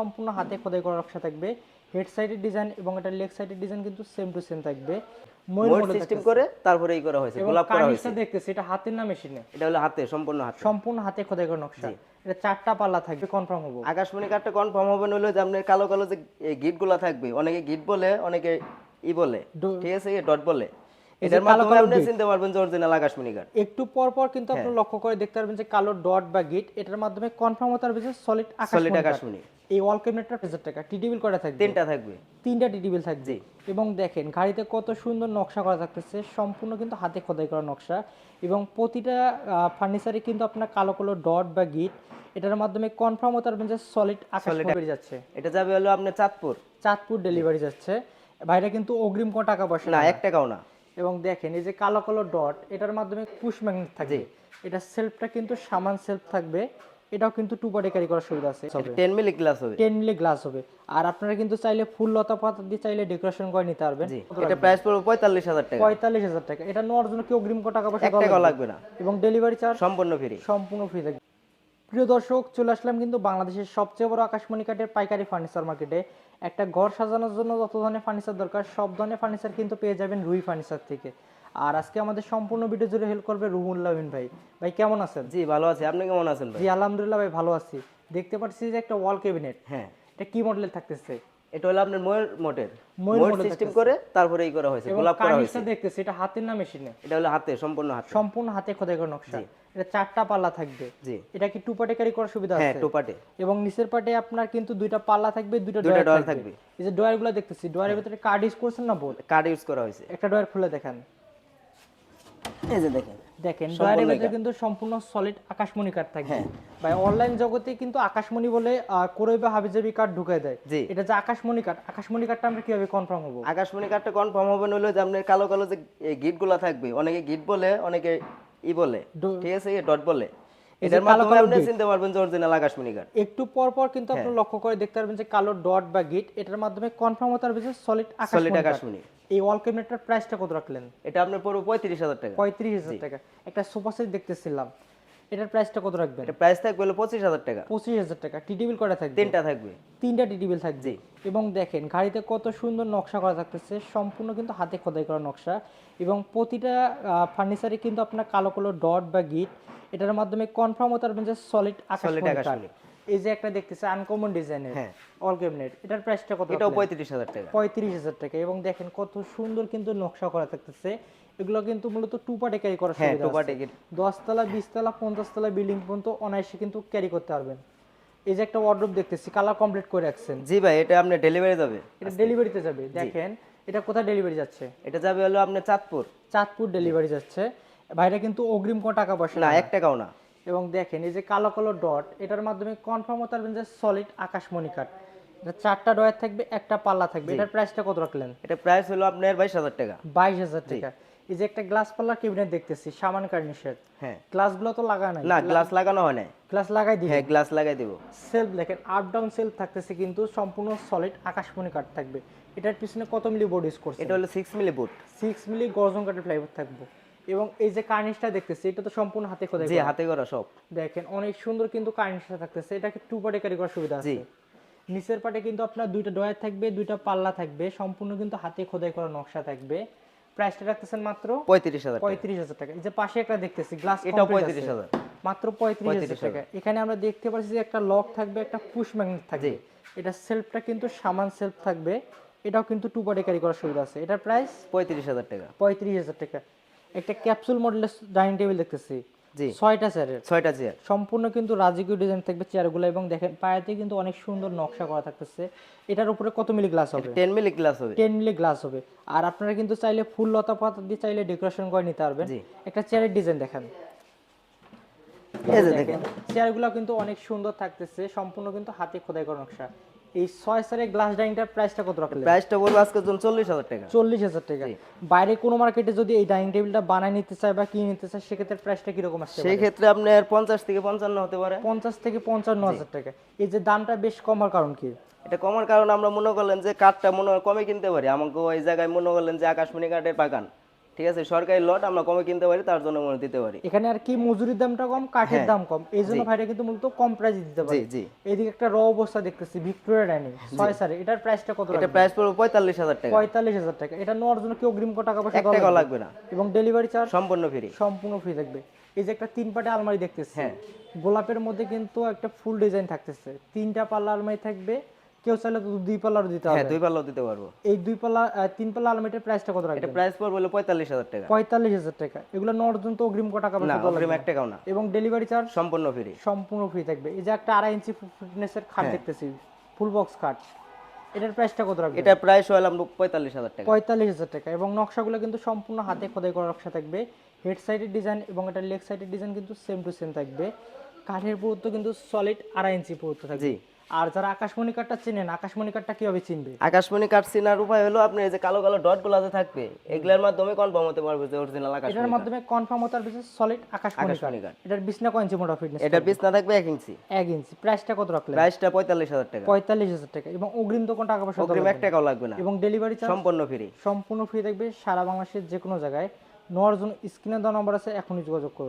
সম্পূর্ণ হাতে খোদাই করা নকশা থাকবে। হেড সাইডের ডিজাইন এবং এটা লেগ সাইডের ডিজাইন কিন্তু সেম টু সেম থাকবে। ময়ূর সিস্টেম করে তারপরে এই করা হয়েছে গোলাপ করা হয়েছে। দেখতেছি এটা হাতের না মেশিনে? এটা হলো হাতে সম্পূর্ণ হাতে। সম্পূর্ণ হাতে খোদাই করা নকশা। এটা চারটা পাল্লা থাকবে কনফার্ম হব। আকাশমণি কনফার্ম হবে নইলে যে আপনার কালো কালো যে গিটগুলা থাকবে অনেকে গিট বলে অনেকে ই বলে। ঠিক আছে ডট বলে। এটার মাধ্যমে আপনি চিনতে পারবেন যে অরিজিনাল আকাশমণি একটু পর পর কিন্তু হ্যাঁ। আপনি লক্ষ্য করে দেখতে পারবেন যে কালো ডট বা গিট এটার মাধ্যমে কনফার্ম হতে পারবে যে সলিড আকাশমণি। এই ওয়াল ক্যাবিনেটটা হাজার টাকা টিডিবিল করা থাকবে? তিনটা থাকবে। তিনটা টিডিবিল থাকবে। এবং দেখেন গাড়িতে কত সুন্দর নকশা করা থাকতেছে সম্পূর্ণ কিন্তু হাতে খোদাই করা নকশা। এবং প্রতিটা ফার্নিচারে কিন্তু আপনার কালো কালো ডট বা গিট এটার মাধ্যমে কনফার্ম হতে পারবেন যে সলিড আকাশ বেরিয়ে যাচ্ছে। এটা যাবে হলো আপনার চাঁদপুর। চাঁদপুর ডেলিভারি যাচ্ছে। ভাইরা কিন্তু অগ্রিম কোনো টাকা পয়সা না এক টাকাও না। এবং দেখেন এই যে কালো কালো ডট এটার মাধ্যমে পুশ ম্যাগনেট থাকবে। এটা সেলফটা কিন্তু সামান সেলফ থাকবে। এটাও কিন্তু টু পার্টি ক্যারি করার সুবিধা আছে। টেন মিলি গ্লাস হবে। টেন মিলি গ্লাস হবে। আর আপনারা কিন্তু চাইলে ফুল লতা পাতা দিয়ে চাইলে ডেকোরেশন করে নিতে পারবেন। এটা প্রাইস পড়বে পঁয়তাল্লিশ হাজার টাকা। পঁয়তাল্লিশ হাজার টাকা। এটা নেওয়ার জন্য কি অগ্রিম টাকা পয়সা লাগবে? লাগবে না। এবং ডেলিভারি চার্জ সম্পূর্ণ ফ্রি সম্পূর্ণ ফ্রি থাকবে। প্রিয় দর্শক চলে আসলাম কিন্তু বাংলাদেশের সবচেয়ে বড় আকাশমণি কাঠের পাইকারি ফার্নিচার মার্কেটে একটা ঘর সাজানোর জন্য যত ধরনের ফার্নিচার দরকার সব ধরনের ফার্নিচার কিন্তু পেয়ে যাবেন রুই ফার্নিচার থেকে। আর আজকে আমাদের সম্পূর্ণ ভিডিও জুড়ে হেল্প করবে রুহুল্লাহ বিন ভাই। ভাই কেমন আছেন? জি ভালো আছি। আপনি কেমন আছেন ভাই? জি আলহামদুলিল্লাহ ভাই ভালো আছি। দেখতে পাচ্ছি যে একটা ওয়াল ক্যাবিনেট হ্যাঁ। এটা কি মডেলের থাকতেছে? এটা হলো আপনার ময়ূর মোটের ময়ূর সিস্টেম করে তারপরে এই করা হয়েছে গোলাপ করা হয়েছে। দেখতেছি এটা হাতের না মেশিনে? এটা হলো হাতে সম্পূর্ণ হাতে। সম্পূর্ণ হাতে খোদাই করা নকশা এটা চারটা পাল্লা থাকবে। জি। এটা কি টু পার্টে ক্যারি করার সুবিধা হ্যাঁ আছে? টোপাটে এবং নিচের পাটে আপনার কিন্তু দুইটা পাল্লা থাকবে দুইটা ডয়ার থাকবে। এই যে ডয়ারগুলো দেখতেছি ডয়ারের ভিতরে কার্ড ইউজ করছেন না বোর্ড কার্ড ইউজ করা হয়েছে। একটা ডয়ার খুলে দেখেন। এই যে দেখেন দেখেন ভিতরে কিন্তু সম্পূর্ণ সলিড আকাশমণি কার্ড থাকবে হ্যাঁ। ভাই অনলাইন জগতে কিন্তু আকাশমণি বলে কোরই বা হাবিজাবি কার্ড ঢুকায় দেয়। এটা যে আকাশমণি কার্ড আকাশমণি কার্ডটা আমরা কীভাবে কনফার্ম হব? আকাশমণি কার্ডটা কনফার্ম হবে নইলে যে আপনার কালো কালো যে গিটগুলা থাকবে অনেকে গিট বলে অনেকে ই বলে। ঠিক আছে ডট বলে। এটার মাধ্যমে আপনি চিনতে পারবেন যে অরিজিনাল আকাশমণি কার্ড একটু পর পর কিন্তু হ্যাঁ। আপনি লক্ষ্য করে দেখতে পারবেন যে কালো ডট বা গিট এটার মাধ্যমে কনফার্ম হতে পারবে যে সলিড আকাশমণি এই ওয়াল ক্যাবিনেটটার প্রাইসটা কত রাখলেন? এটা আপনার পুরো পঁয়ত্রিশ হাজার টাকা। পঁয়ত্রিশ হাজার টাকা। একটা সোফা সেট দেখতেছিলাম। এটার প্রাইসটা কত রাখবেন? এটা প্রাইস থাকবে হলো পঁচিশ হাজার টাকা। পঁচিশ হাজার টাকা। টিডিবিল করা থাকবে? তিনটা থাকবে। তিনটা টিডিবিল থাকবে। এবং দেখেন গাড়িতে কত সুন্দর নকশা করা থাকতেছে সম্পূর্ণ কিন্তু হাতে খোদাই করা নকশা। এবং প্রতিটা ফার্নিচারে কিন্তু আপনার কালো কালো ডট বা গিট এটার মাধ্যমে কনফার্ম হতে পারবেন যে সলিড আকাশ। এই যে একটা দেখতেছে আনকমন ডিজাইনের হ্যাঁ। অল ক্যাবিনেট এটার প্রাইসটা কত এটাও পঁয়ত্রিশ হাজার টাকা। পঁয়ত্রিশ হাজার টাকা। এবং দেখেন কত সুন্দর কিন্তু নকশা করা থাকতেছে। এগুলো কিন্তু মূলত টু পার্টে ক্যারি করার হ্যাঁ আছে। টিকিট দশতলা বিশতলা পঞ্চাশতলা বিল্ডিং পর্যন্ত অনায়াসে কিন্তু ক্যারি করতে পারবেন। এই যে একটা ওয়ার্ডরোব দেখতেছি কালার কমপ্লিট করে রাখছেন। জি ভাই এটা আপনার ডেলিভারি যাবে এটা ডেলিভারিতে যাবে। দেখেন এটা কোথায় ডেলিভারি যাচ্ছে? এটা যাবে হলো আপনার চাঁদপুর। চাঁদপুর ডেলিভারি যাচ্ছে। ভাইরা কিন্তু অগ্রিম কোনো টাকা পয়সা না এক টাকাও না। এবং দেখেন এই যে কালো কালো ডট এটার মাধ্যমে কনফার্ম হতে পারবেন যে সলিড আকাশমণি কাঠ এটা চারটা ডয়ার থাকবে একটা পাল্লা থাকবে। এটার প্রাইসটা কত রাখলেন? এটা প্রাইস হলো আপনার বাইশ হাজার টাকা। বাইশ হাজার টাকা। এই যে একটা গ্লাস পাল্লা কেবিনেট দেখতেছি সামান কার্নিশের হ্যাঁ। গ্লাসগুলো তো লাগা নাই। না গ্লাস লাগানো হয় না গ্লাস লাগাই দিবে? হ্যাঁ গ্লাস লাগাই দিব। সেলফ দেখেন আপ ডাউন সেলফ থাকতেছে কিন্তু সম্পূর্ণ সলিড আকাশমণি কাঠ থাকবে। এটার পিছনে কত মিলি বোর্ড ইউজ করছে এটা হলো সিক্স মিলি বুট সিক্স মিলি গর্জন কাঠের ফ্লাইবোর্ড থাকবে। এবং এই যে কার্নিশটা দেখতেছি এটা তো সম্পূর্ণ হাতে খোদাই জি করা। হাতে করা সব। দেখেন অনেক সুন্দর কিন্তু কার্নিশটা থাকতেছে। এটাকে টু পার্টে ক্যারি করার সুবিধা আছে। নিচের পাটে কিন্তু আপনার দুইটা ডয়ার থাকবে দুইটা পাল্লা থাকবে। সম্পূর্ণ কিন্তু হাতে খোদাই করা নকশা থাকবে। প্রাইসটা রাখতেছেন মাত্র পঁয়ত্রিশ হাজার টাকা। এই যে পাশে একটা দেখতেছি গ্লাস এটা পঁয়ত্রিশ হাজার। মাত্র পঁয়ত্রিশ হাজার টাকা। এখানে আমরা দেখতে পাচ্ছি যে একটা লক থাকবে একটা পুশ ম্যাগনেট থাকবে। এটা সেলফটা কিন্তু সামান সেলফ থাকবে। এটাও কিন্তু টু বডি ক্যারি করার সুবিধা আছে। এটার প্রাইস পঁয়ত্রিশ হাজার টাকা। পঁয়ত্রিশ হাজার টাকা। একটা ক্যাপসুল মডেলের ডাইনিং টেবিল দেখতেছি। জি। ছয়টা চেয়ারের ছয়টা চেয়ার সম্পূর্ণ কিন্তু রাজকীয় ডিজাইন থাকবে চেয়ারগুলো এবং দেখেন পায়াতে কিন্তু অনেক সুন্দর নকশা করা থাকতেছে। এটার উপরে কত মিলি গ্লাস হবে? টেন মিলি গ্লাস হবে। টেন মিলি গ্লাস হবে। আর আপনারা কিন্তু চাইলে ফুল লতা পাতা দিয়ে চাইলে ডেকোরেশন করে নিতে পারবেন। একটা চেয়ারের ডিজাইন দেখেন। চেয়ারগুলো কিন্তু অনেক সুন্দর থাকতেছে। সম্পূর্ণ কিন্তু হাতে খোদাই করা নকশা। এই ছয় সারের গ্লাস ডাইনিংটার প্রাইসটা কত রাখলেন? প্রাইসটা বলব আজকের জন্য চল্লিশ হাজার টাকা। চল্লিশ হাজার টাকা। বাইরে কোনো মার্কেটে যদি এই ডাইনিং টেবিলটা বানায় নিতে চায় বা কিনে নিতে চায় সেক্ষেত্রে প্রাইসটা কীরকম আসছে সেই ক্ষেত্রে আপনার পঞ্চাশ থেকে পঞ্চান্ন হতে পারে। পঞ্চাশ থেকে পঞ্চান্ন হাজার টাকা। এই যে দামটা বেশ কমার কারণ কি? এটা কমার কারণ আমরা মনে করলেন যে কাঠটা মনে হয় কমে কিনতে পারি। আমাকে ওই জায়গায় মনে করলেন যে আকাশমণি কাঠের বাগান। ঠিক আছে? সরকারি লট আমরা কমে কিনতে পারি তার জন্য মনে দিতে পারি। এখানে আর কি মজুরির দামটা কম কাঠের দাম কম। এই জন্য ভাইরা কিন্তু মূলত কম প্রাইস দিতে পারে। জি এদিকে একটা র অবস্থা দেখতেছি ভিক্টোরিয়া ডাইনিং ছয় সারে এটার প্রাইসটা কত এটা প্রাইস পড়বে পঁয়তাল্লিশ হাজার টাকা। পঁয়তাল্লিশ হাজার টাকা। এটা নেওয়ার জন্য কি অগ্রিম কত টাকা পয়সা লাগবে? লাগবে না। এবং ডেলিভারি চার্জ সম্পূর্ণ ফ্রি সম্পূর্ণ ফ্রি থাকবে। এই যে একটা তিন পাটে আলমারি দেখতেছি। হ্যাঁ। গোলাপের মধ্যে কিন্তু একটা ফুল ডিজাইন থাকতেছে। তিনটা পাল্লা আলমারি থাকবে কেউ চাইলে তো দুই পাল্লারও দিতে হ্যাঁ দুই পাল্লাও দিতে পারব। এই দুই পাল্লা তিন পাল্লা আলমারিটার প্রাইসটা কত এটা রাখবেন? প্রাইস পড়বে হলো পঁয়তাল্লিশ হাজার টাকা। পঁয়তাল্লিশ হাজার টাকা। এগুলো নেওয়ার জন্য তো অগ্রিম কত টাকা না অগ্রিম? এক টাকাও না। এবং ডেলিভারি চার্জ সম্পূর্ণ ফ্রি সম্পূর্ণ ফ্রি থাকবে। এই যে একটা আড়াই ইঞ্চি ফিটনেসের খাট হ্যাঁ। দেখতেছি ফুল বক্স খাট। এটার প্রাইসটা কত রাখবেন? এটা প্রাইস হলাম পঁয়তাল্লিশ হাজার টাকা। পঁয়তাল্লিশ হাজার টাকা। এবং নকশাগুলো কিন্তু সম্পূর্ণ হাতে খোদাই করা নকশা থাকবে। হেড সাইডের ডিজাইন এবং এটা লেগ সাইডের ডিজাইন কিন্তু সেম টু সেম থাকবে। কাঠের পুরুত্ব কিন্তু সলিড আড়াই ইঞ্চি পুরুত্ব থাকবে। জি। আর যারা আকাশমণি কাঠটা চেনেন আকাশমণি কাঠটা কীভাবে চিনবে? আকাশমণি কাঠ চিনার উপায় হলো আপনি এই যে কালো কালো ডটগুলো থাকবে। এগুলোর মাধ্যমে কনফার্ম হতে পারবে যে অরিজিনাল আকাশ এটার মাধ্যমে কনফার্ম হতার পিছনে সলিড আকাশমণি কাঠ। এটার বিছনা কয় ইঞ্চি মোটা ফিটনেস এটার পিস না থাকবে এক ইঞ্চি এক ইঞ্চি প্রাইসটা কত রাখলেন? প্রাইসটা পঁয়তাল্লিশ হাজার টাকা। পঁয়তাল্লিশ হাজার টাকা। এবং অগ্রিম তো কোন টাকা পয়সা অগ্রিম এক লাগবে না। টাকাও লাগবে না। এবং ডেলিভারি চার্জ সম্পূর্ণ ফ্রি সম্পূর্ণ ফ্রি থাকবে সারা বাংলাদেশের যে কোনো জায়গায়। নেওয়ার জন্য স্ক্রিনে দেওয়া নম্বর আছে এখনই যোগাযোগ করুন।